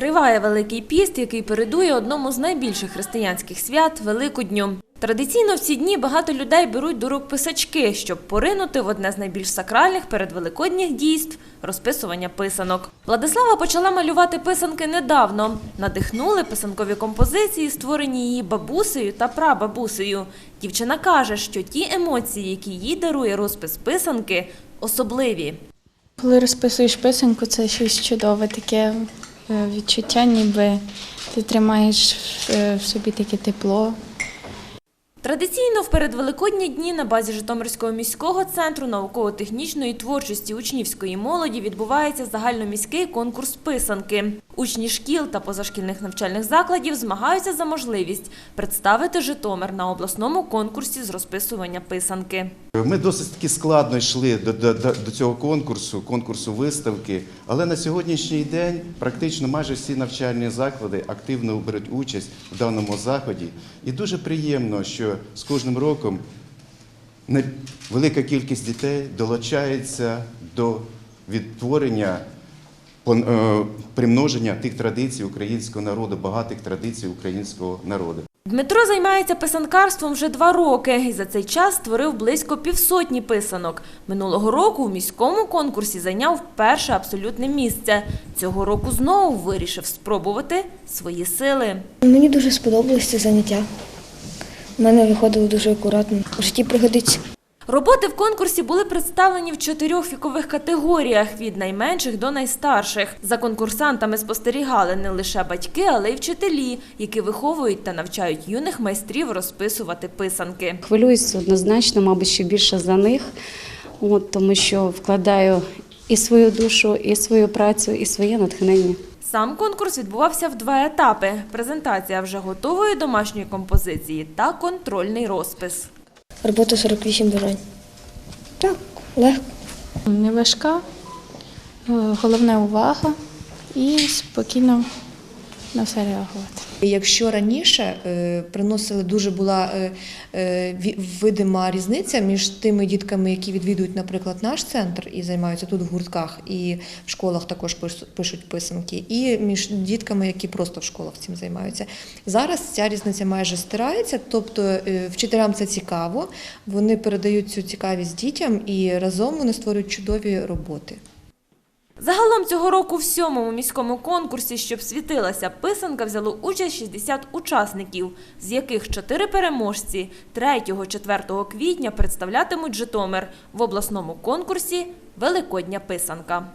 Триває Великий піст, який передує одному з найбільших християнських свят Великодню. Традиційно в ці дні багато людей беруть до рук писачки, щоб поринути в одне з найбільш сакральних передвеликодніх дійств розписування писанок. Владислава почала малювати писанки недавно. Надихнули писанкові композиції, створені її бабусею та прабабусею. Дівчина каже, що ті емоції, які їй дарує розпис писанки, особливі. Коли розписуєш писанку, це щось чудове, таке відчуття, ніби ти тримаєш е, в собі таке тепло. Традиційно в передвеликодні дні на базі Житомирського міського центру науково-технічної творчості учнівської молоді відбувається загальноміський конкурс писанки. Учні шкіл та позашкільних навчальних закладів змагаються за можливість представити Житомир на обласному конкурсі з розписування писанки. Ми досить таки складно йшли до, до, до, цього конкурсу, конкурсу виставки, але на сьогоднішній день практично майже всі навчальні заклади активно беруть участь в даному заході. І дуже приємно, що з кожним роком велика кількість дітей долучається до відтворення е, примноження тих традицій українського народу, багатих традицій українського народу. Дмитро займається писанкарством вже два роки і за цей час створив близько півсотні писанок. Минулого року у міському конкурсі зайняв перше абсолютне місце. Цього року знову вирішив спробувати свої сили. Мені дуже сподобалось це заняття. У мене виходило дуже акуратно. У житті пригодиться. Роботи в конкурсі були представлені в чотирьох вікових категоріях від найменших до найстарших. За конкурсантами спостерігали не лише батьки, але й вчителі, які виховують та навчають юних майстрів розписувати писанки. Хвилююсь однозначно, мабуть, ще більше за них, от, тому що вкладаю і свою душу, і свою працю, і своє натхнення. Сам конкурс відбувався в два етапи: презентація вже готової домашньої композиції та контрольний розпис. Робота 48 бажань. Так, легко. Не важка, е, головне увага і спокійно на все реагувати. Якщо раніше е, приносили дуже була е, е, видима різниця між тими дітками, які відвідують, наприклад, наш центр і займаються тут в гуртках, і в школах також пишуть писанки, і між дітками, які просто в школах цим займаються. Зараз ця різниця майже стирається, тобто вчителям це цікаво, вони передають цю цікавість дітям і разом вони створюють чудові роботи. Загалом цього року в сьомому міському конкурсі, щоб світилася писанка, взяло участь 60 учасників, з яких чотири переможці 3-4 квітня представлятимуть Житомир в обласному конкурсі Великодня писанка.